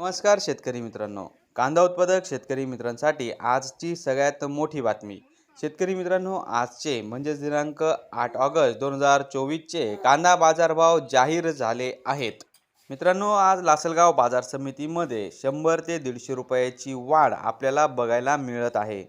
नमस्कार शेतकरी मित्रांनो. कांदा उत्पादक शेतकरी मित्रांसाठी आजची सगळ्यात मोठी बातमी. शेतकरी मित्रांनो आजचे म्हणजेच दिनांक आठ ऑगस्ट दोन हजार चोवीसचे कांदा बाजारभाव जाहीर झाले आहेत. मित्रांनो आज लासलगाव बाजार समितीमध्ये शंभर ते दीडशे रुपयाची वाढ आपल्याला बघायला मिळत आहे.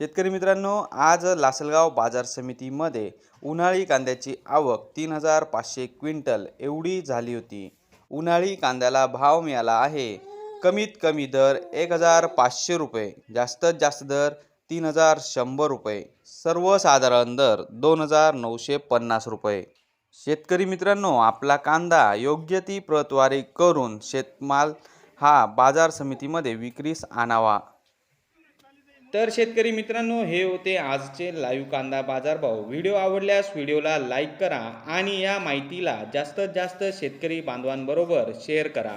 शेतकरी मित्रांनो आज लासलगाव बाजार समितीमध्ये उन्हाळी कांद्याची आवक तीन हजार पाचशे क्विंटल एवढी झाली होती. उन्हाळी कांद्याला भाव मिळाला आहे. कमीत कमी दर एक हजार पाचशे रुपये जास्तीत जास्त दर तीन हजार शंभर रुपये सर्वसाधारण दर दोन हजार नऊशे पन्नास रुपये. शेतकरी मित्रांनो आपला कांदा योग्य ती प्रतवारी करून शेतमाल हा बाजार समितीमध्ये विक्रीस आणावा. तर शेतकरी मित्रांनो हे होते आजचे लाईव्ह कांदा बाजारभाव. व्हिडिओ आवडल्यास व्हिडिओला लाईक करा आणि या माहितीला जास्तीत जास्त शेतकरी बांधवांबरोबर शेअर करा.